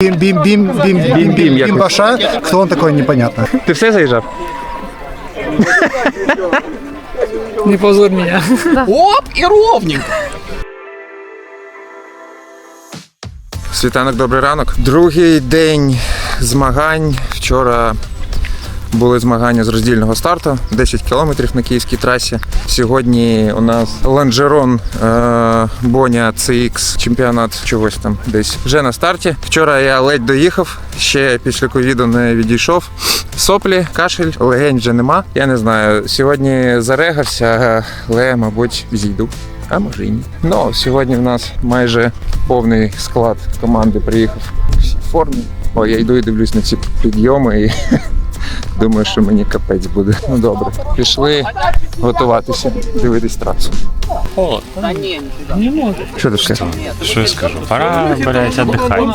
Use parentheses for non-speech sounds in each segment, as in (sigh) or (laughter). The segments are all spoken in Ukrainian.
Бим, бим, бим, бим, бим, бім, Бим-бим, бим, як бим, ви- Баша. Хто он такой, непонятно. Ти все заїжджав? Не позор меня. Оп, і ровненько. Світанок, добрий ранок. Другий день змагань. Вчора були змагання з роздільного старту 10 кілометрів на київській трасі. Сьогодні у нас ланжерон е, Боня CX, чемпіонат чогось там десь вже на старті. Вчора я ледь доїхав, ще після ковіду не відійшов. Соплі, кашель, легень вже нема. Я не знаю. Сьогодні зарегався, але, мабуть, зійду. А може і ні. Ну, сьогодні в нас майже повний склад команди приїхав в формі. О, я йду і дивлюсь на ці підйоми і (laughs) думаю, що мені капець буде. Ну добре, пішли готуватися, дивитись трасу. Що ти скажеш? Що я скажу? Пора, блядь, отдыхать.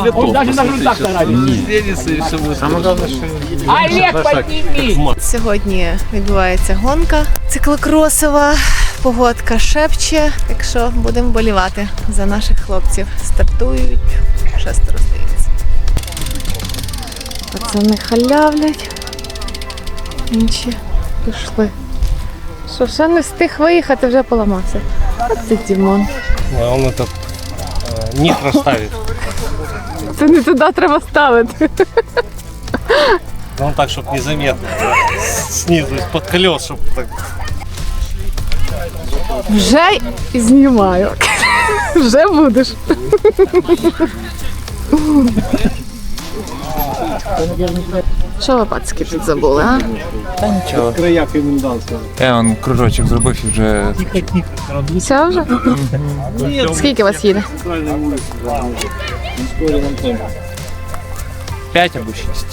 Сьогодні відбувається гонка циклокросова. Погодка шепче, так що будемо болівати за наших хлопців. Стартують, шестеро здається. Пацани халявлять Інші пішли. Що, ще не встиг виїхати, вже поламався. От це Дімон. Он этот э, нитро ставит. Це не туди треба ставити. Он так, чтобы незаметно. Снизу, из-под колес, чтобы так. Вже і знімаю. Вже будеш. Що ви пацки тут забули, а? Я он кружочок зробив і вже Все вже? Скільки вас їде? 5 або 6.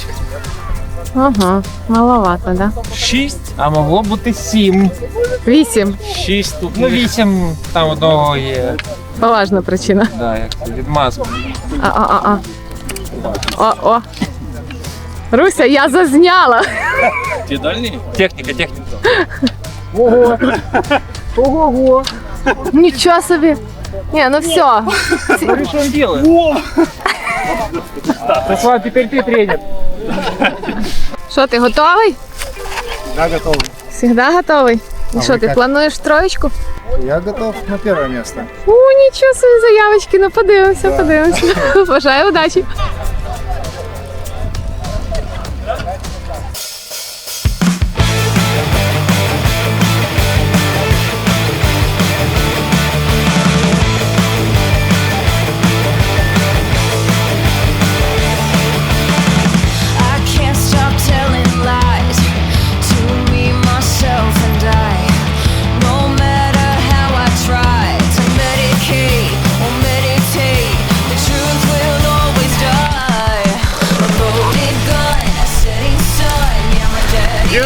Ага, маловато, да? 6? А могло бути 7. Вісім. 6 тут. ну вісім там одного є. Поважна причина. Да, як це, відмаз. А, а, а, а. О, о. Руся, я зазняла. Ті дальні? Техніка, техніка. Ого. Ого. Нічого собі. Ні, ну все. Смотри, що він делает. Руслан, тепер ти тренер. Що, ти готовий? Я готов. Всегда готовий? І що, ти плануєш троєчку? Я готов на первое место. У, нічого собі заявочки, ну подивимося, подивимося. Бажаю удачі.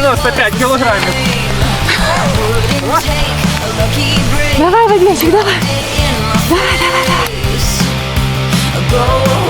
95 кілограмів. Давай, Вадимчик, давай. in my face.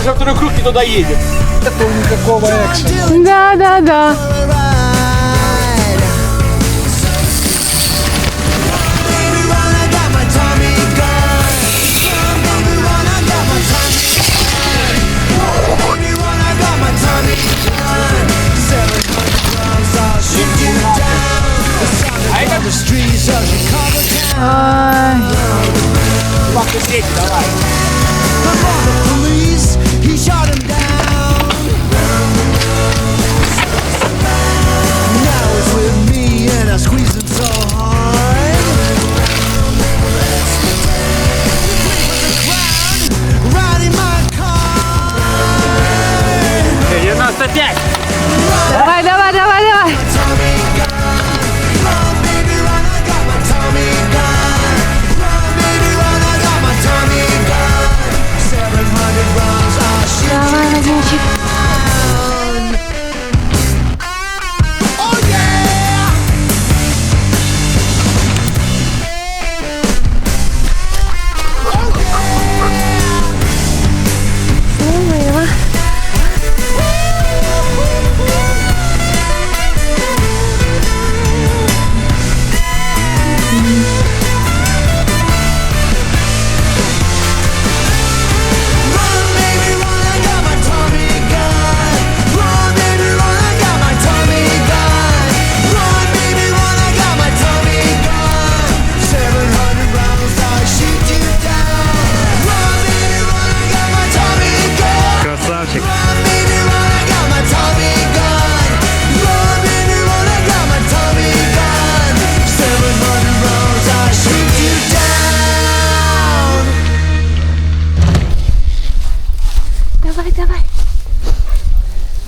уже второй круг не туда едет. Такого никакого экшена. Да, да, да.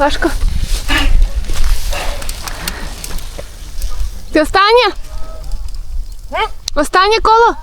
Важко. Ти останнє? Останнє коло?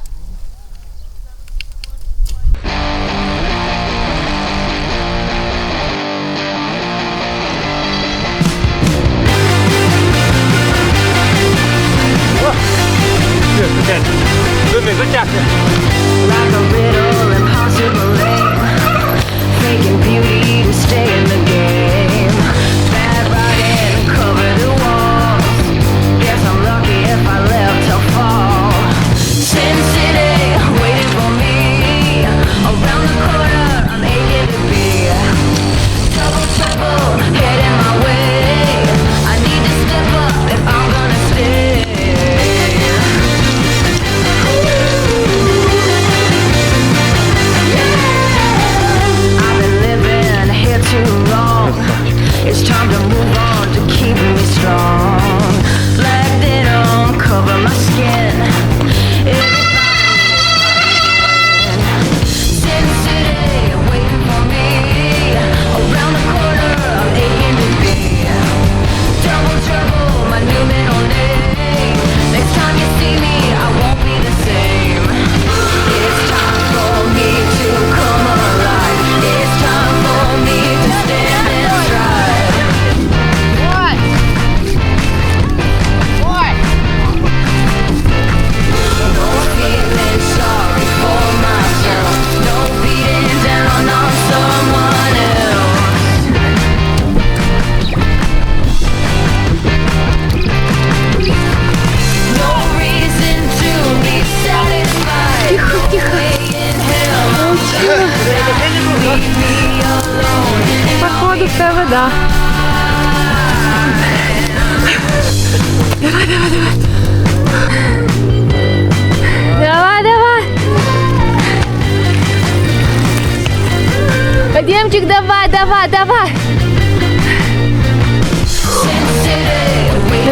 Вовчик, давай, давай, давай.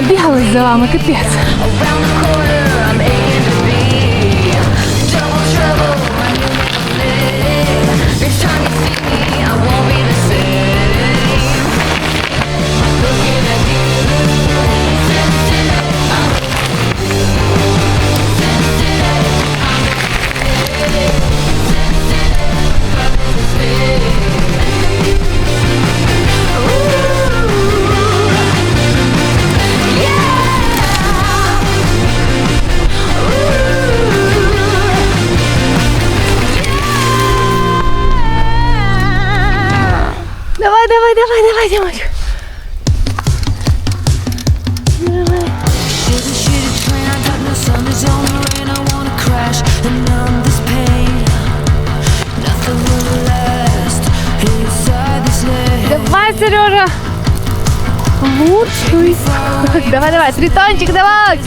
Бігали за вами, капець. давай, давай, давай, давай, Димыч. (laughs) Давай. Давай, Сережа. Лучший. Давай, давай, тритончик, давай.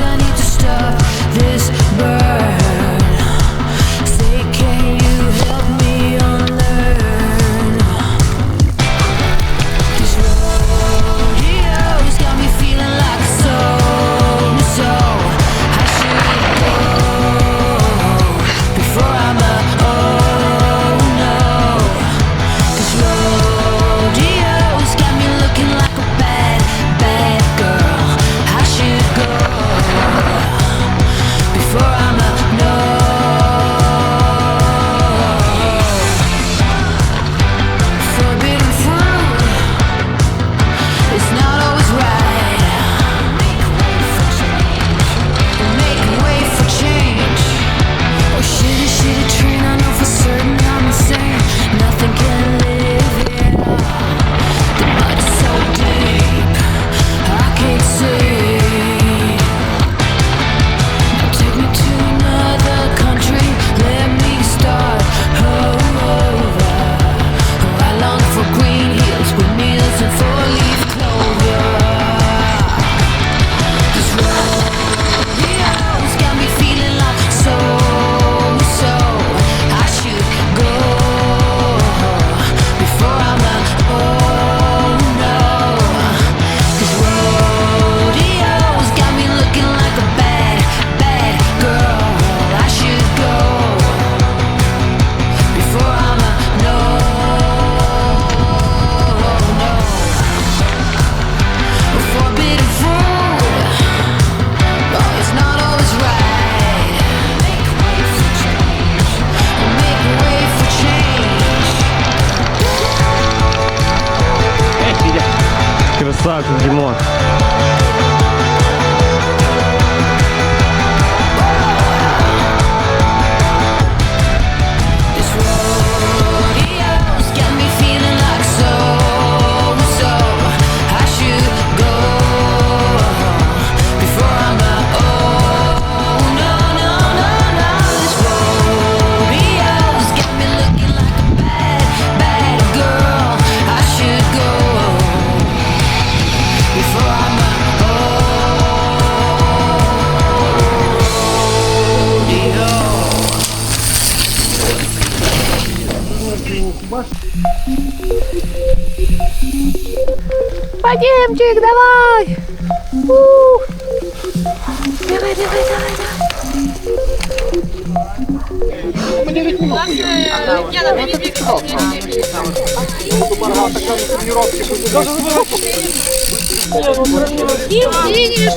Финиш!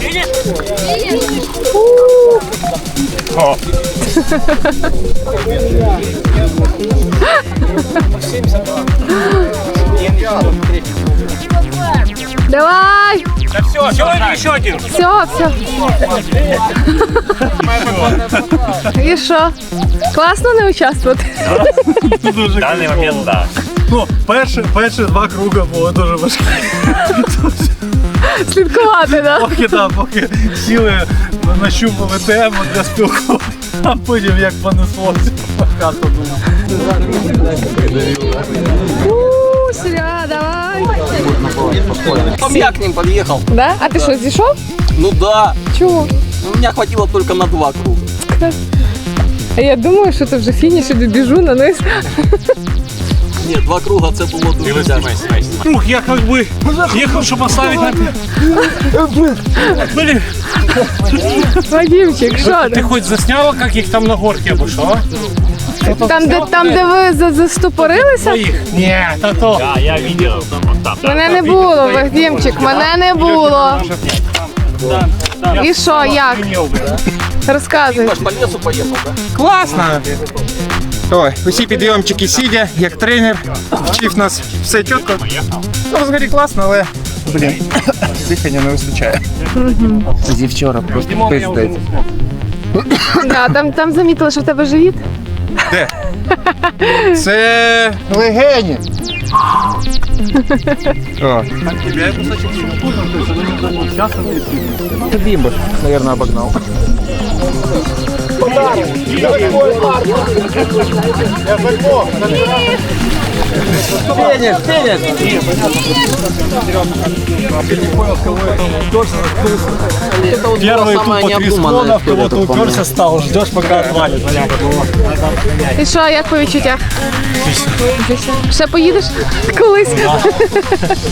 Финиш! Максим забрал. Давай. Сегодня еще один. Все, все. І що? Класно не участвувати? В даний момент, да. Ну, перші, перші два круги були дуже важкі. Слідкувати, да? Поки, да, поки сіли, нащупали тему для спілкування, а потім як понеслося. Хату У, Серега, давай Потом я к ним подъехал. Да? А ти що, зійшов? Ну да, Чого? ну, меня хватило только на два круга. А я думаю, що це вже фініш і добіжу на низ. Нет, два круга це було дуже тяжко. Круг, я как бы ехал, чтобы оставить на... Блин, Вадимчик, що ты ти? хоть засняла, как их там на горке обошел, а? Там, де, там, де ви за- застопорилися? Их? Нет, а то... Да, я видел. Мене не було, Вадимчик, мене не було. І що, як? Розказуй. Класно! Ой, усі підйомчики сидя, як тренер, вчив нас все чітко. Ну, взагалі класно, але. Блін, дихання не вистачає. Зі вчора просто пиздець. Да, там, там замітили, що в тебе живіт. Де? Це легені. О. Це бімбо, мабуть, обогнав. Феніс, феніс! Первый тупо три склона, в кого-то уперся стал, ждешь пока отвалит. І що, як по відчуттях? Ще поїдеш колись?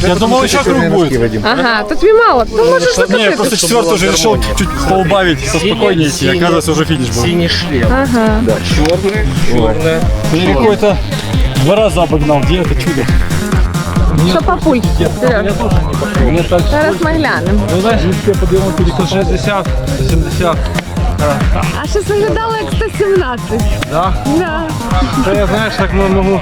Я думал, еще круг будет. Ага, то тобі мало. Ну можеш Не, я просто закатити. четвертый уже решил чуть поубавить, со спокойнее идти. Оказывается, уже финиш был. Синий шлем. Ага. Ты какой-то два раза обогнал, где это чудо? Що папуль? Сереж, Мне так зараз ми глянемо. Ну, знаешь, я подъемал перекус 60, 70. А щось виглядало як 117. Да? Да. Да я, знаешь, так ну, могу...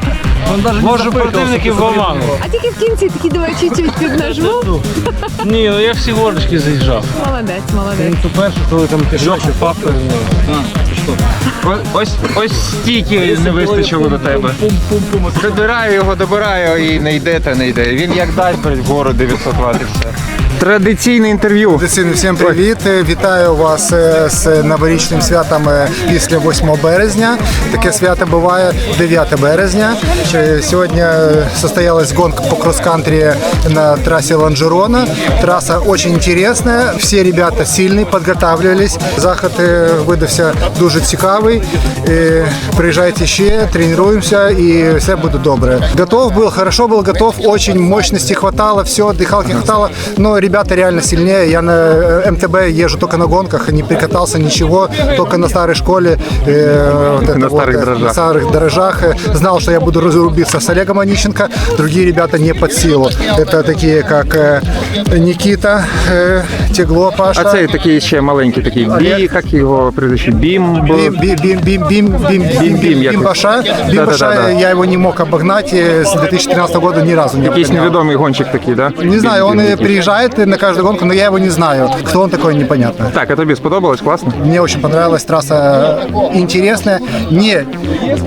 Може противників в оману. А тільки в кінці такі давай чуть-чуть піднажму. Ні, ну я всі горочки заїжджав. Молодець, молодець. То перше, коли там пішов, папа. Ось, ось стільки не вистачило до тебе. Добираю його, добираю і не йде та не йде. Він як дасть вгору 900 Вт і все. Традиційне інтерв'ю. Традиційно всім привіт! Вітаю вас е, з новорічним святом е, після 8 березня. Таке свято буває 9 березня. Е, Сьогодні е, состоялась гонка по кросс-кантри на трассе Ланжерона. Трасса очень интересная. Всі ребята сильні, підготовлювались. Заход е, видався дуже цікавий. Е, Приїжджайте ще, тренуємося і все буде добре. Готов был, хорошо был готов, очень мощности хватало, все, дыхалки хватало, но ребята реально сильнее. Я на э, МТБ езжу только на гонках, не прикатался ничего, только на старой школе. э, вот это На старых э, дрожжах. На старых дрожжах. Э, Знал, что я буду разрубиться с Олегом Онищенко, другие ребята не под силу. Это такие, как э, Никита, э, Тегло, Паша. А цей такий ще маленький такий бі, як його прізвище? Бім. бо- Бим, бим, бим, бим, бим, бим, бим, Бим, як бим, он. Баша. Бим Да-да-да-да. Баша, я его не мог обогнать э, с 2013 года ни разу не Якийсь обгонял. невідомий гонщик такий, да? Не знаю, он Бім, и якийсь. приезжает на каждую гонку, но я его не знаю. Кто он такой, непонятно. Так, а тобі сподобалось? Класно? Мне очень понравилась трасса интересная, не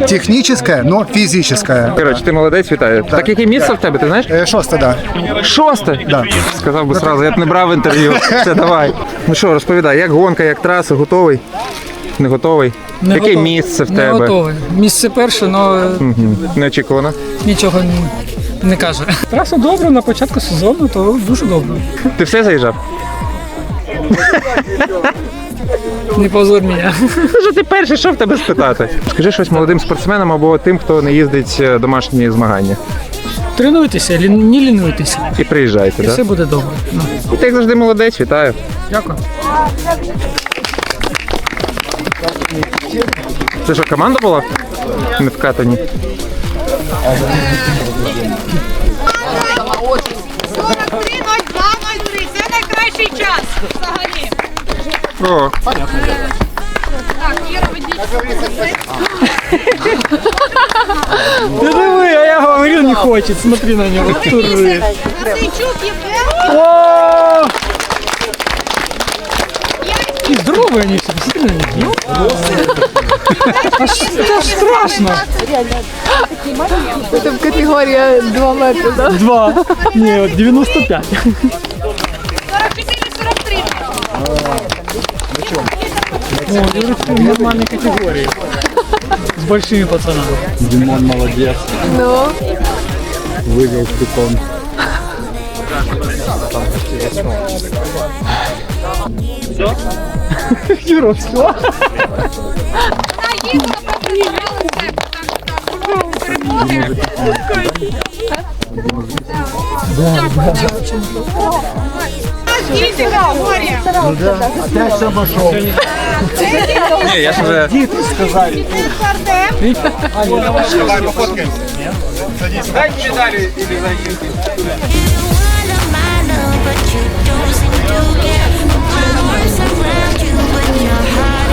техническая, но физическая. Коротше, ти молодець, вітаю. Так яке місце в тебе, ти знаєш? Э, Шосте, да. Шосте? Да. Сказав би сразу, я б не брав інтерв'ю. Все, давай. Ну що, розповідай, як гонка, як траса, готовий? Не готовий? Не Яке готов- місце в Не тебе? готовий. Місце перше, але Мгм. Неочікувано. нічого не, не каже. Траса добра на початку сезону, то дуже добре. Ти все заїжджав? Не позор мене. Що ти перший, що в тебе спитати? Скажи щось молодим спортсменам або тим, хто не їздить е, домашні змагання. Тренуйтеся, лі- не лінуйтеся. І приїжджайте, І так? все буде добре. Ну, Ти як завжди молодець, вітаю. Дякую. Це що, команда була? Не вкатані. Це найкращий час взагалі. О, Так, Іра, ведіть. Диви, а я говорю, не хоче. Смотри на нього. Тури. Євген. О! красивые они все, действительно они Это страшно. Это в категория 2 метра, да? Два. Нет, 95. 44-43. О, нормальной категории. С большими пацанами. Димон молодец. Ну, Вывел питон все? (laughs) Юра, все? Да. Да. Да. Да. так що перемоги. Їдьте, Не, я ж уже... Діти сказали. Давай или. arms around you when you're high.